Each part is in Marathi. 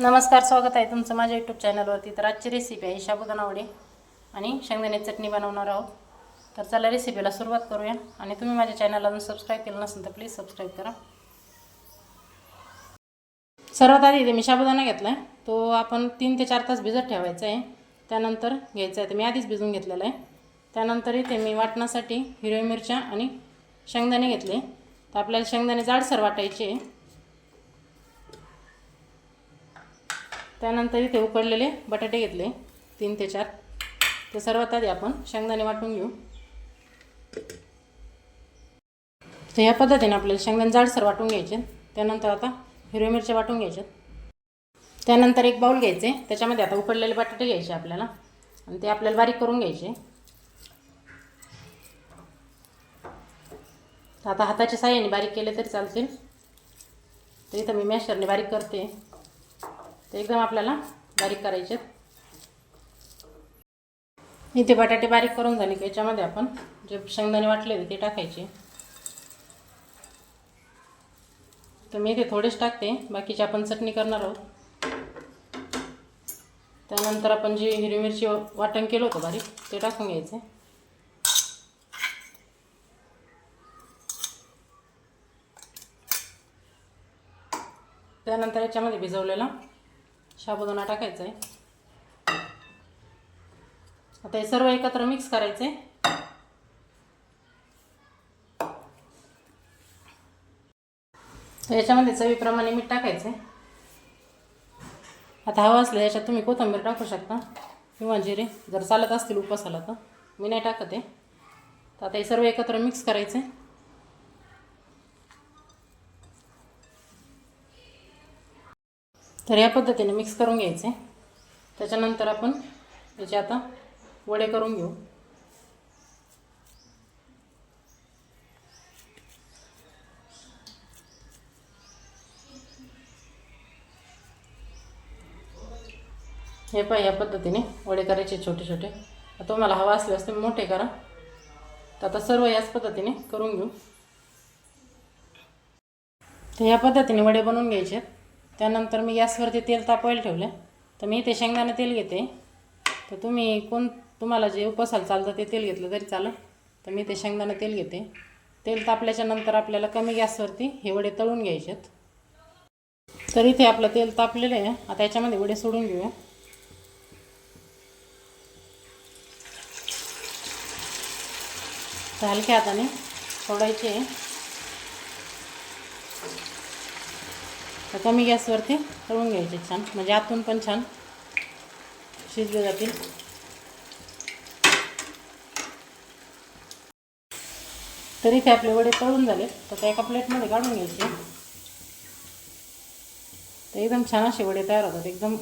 नमस्कार स्वागत आहे तुमचं माझ्या यूट्यूब चॅनलवरती तर आजची रेसिपी आहे साबुदाणा वडे आणि शेंगदाणे चटणी बनवणार आहोत. तर चला रेसिपीला सुरुवात करूया. आणि तुम्ही माझ्या चॅनलला अजून सबस्क्राईब केलं नसेल तर प्लीज सबस्क्राईब करा. सर्वात आधी इथे मी शाबुदाना घेतला आहे तो आपण तीन ते चार तास भिजत ठेवायचा आहे. त्यानंतर घ्यायचा आहे. तर मी आधीच भिजून घेतलेला आहे. त्यानंतर इथे मी वाटण्यासाठी हिरव्या मिरच्या आणि शेंगदाणे घेतले. तर आपल्याला शेंगदाणे जाडसर वाटायचे त्यानंतर इथे उकडलेले बटाटे घेतले तीन ते चार. ते सर्वात आधी आपण शेंगदाणे वाटून घेऊ. तर ह्या पद्धतीने आपल्याला शेंगदाणे जाडसर वाटून घ्यायचे. त्यानंतर आता हिरव्या मिरच्या वाटून घ्यायच्या. त्यानंतर एक बाऊल घ्यायचे. त्याच्यामध्ये आता उकडलेले बटाटे घ्यायचे आपल्याला. आणि ते आपल्याला बारीक करून घ्यायचे. आता हाताच्या साह्याने बारीक केले तरी चालतील. तर इथं मी मॅशरने बारीक करते. ते एकदम आपल्याला बारीक करायचे इथे बटाटे बारीक करून झाले की याच्यामध्ये आपण जे शेंगदाणे वाटले होते ते टाकायचे. तर मी इथे थोडेच टाकते. बाकीचे आपण चटणी करणार आहोत. त्यानंतर आपण जी हिरवी मिरची वाटण केलं होतं बारीक ते टाकून घ्यायचे. त्यानंतर याच्यामध्ये भिजवलेला शाबुदाणा टाकायचा आहे आता हे सर्व एकत्र मिक्स करायचे याच्यामध्ये चवीप्रमाणे मीठ टाकायचं आहे आता हवं असलं याच्यात तुम्ही कोथिंबीर टाकू शकता. किंवा जिरे जर चालत असतील उपासाला तर. मी नाही टाकत आहे. तर आता हे सर्व एकत्र मिक्स करायचे तर या पद्धतीने मिक्स करून घ्यायचे. त्याच्यानंतर आपण याचे आता वडे करून घेऊ. हे पाय या पद्धतीने वडे करायचे छोटे छोटे. आता तुम्हाला हवा असल्यास तुम्ही मोठे करा. तर आता सर्व याच पद्धतीने करून घेऊ. तर या पद्धतीने वडे बनवून घ्यायचे आहेत. त्यानंतर मी गॅसवरती तेल तापवायला ठेवलं. तर मी इथे शेंगदाणा तेल घेते. तर तुम्ही कोण तुम्हाला जे उपसाल चालतं ते तेल घेतलं तरी चालेल. तर मी ते शेंगदाणा तेल घेते. तेल तापल्याच्या नंतर आपल्याला कमी गॅसवरती हे वडे तळून घ्यायचे आहेत. तर इथे आपलं तेल तापलेलं आहे. आता याच्यामध्ये वडे सोडून घेऊया. तर हलक्या हाताने सोडायचे तर कमी गॅसवरती तळून घ्यायचे छान. म्हणजे आतून पण छान शिजले जातील. तरी ते आपले वडे तळून झाले. तर त्या एका प्लेटमध्ये काढून घ्यायचे. तर एकदम छान असे वडे तयार होतात. एकदम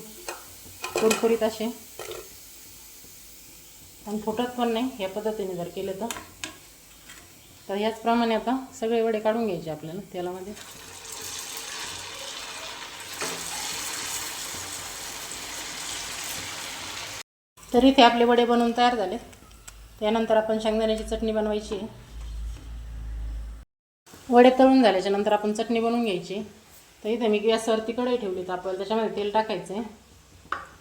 कुरकुरीत असे. आणि फुटत पण नाही. या पद्धतीने जर केले तर. तर ह्याचप्रमाणे आता सगळे वडे काढून घ्यायचे आपल्याला तेलामध्ये. तर इथे आपले वडे बनवून तयार झाले त्यानंतर आपण शेंगदाण्याची चटणी बनवायची. आहे. वडे तळून झाल्याच्यानंतर आपण चटणी बनवून घ्यायची. तर इथे मी गॅसवरती कढई ठेवली तर आपण त्याच्यामध्ये तेल टाकायचं आहे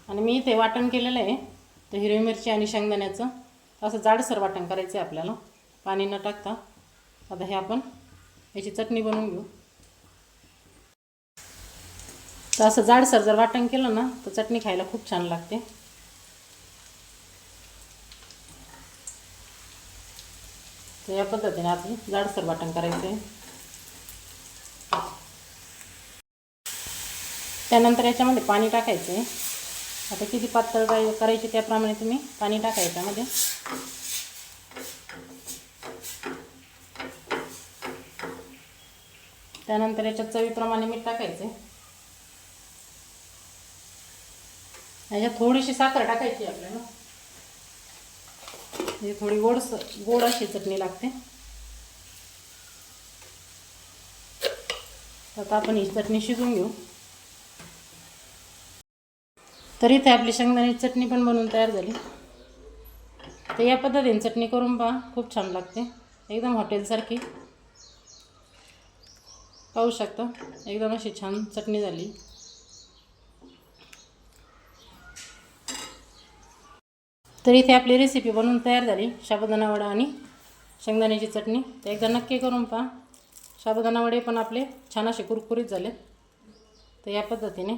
आणि मी इथे वाटण केलेलं आहे. तर हिरवी मिरची आणि शेंगदाण्याचं असं जाडसर वाटण करायचं आहे आपल्याला. पाणी न टाकता. आता हे आपण याची चटणी बनवून घेऊ. तर असं जाडसर जर वाटण केलं ना तर चटणी खायला खूप छान लागते. तर या पद्धतीने आपण जाडसर वाटण करायचं. आहे त्यानंतर याच्यामध्ये पाणी टाकायचं. आहे आता किती पातळ काय करायची त्याप्रमाणे तुम्ही पाणी टाकायचं याच्यामध्ये. त्यानंतर याच्यात चवीप्रमाणे मीठ टाकायचं. आहे याच्यात थोडीशी साखर टाकायची आपल्याला. म्हणजे थोडी गोड गोड अशी चटणी लागते. आता आपण ही चटणी शिजून घेऊ. तर इथे आपली शेंगदाण्याची चटणी पण बनवून तयार झाली. तर या पद्धतीने चटणी करून पहा खूप छान लागते. एकदम हॉटेलसारखी. पाहू शकता एकदम अशी छान चटणी झाली. तर इथे आपली रेसिपी बनवून तयार झाली. साबुदाणा वडा आणि शेंगदाण्याची चटणी. तर एकदा नक्की करून पहा. साबुदाणा वडे पण आपले छान असे कुरकुरीत झाले. तर या पद्धतीने.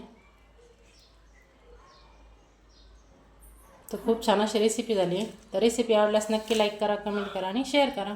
तर खूप छान अशी रेसिपी झाली. तर रेसिपी आवडल्यास नक्की लाईक करा कमेंट करा आणि शेअर करा.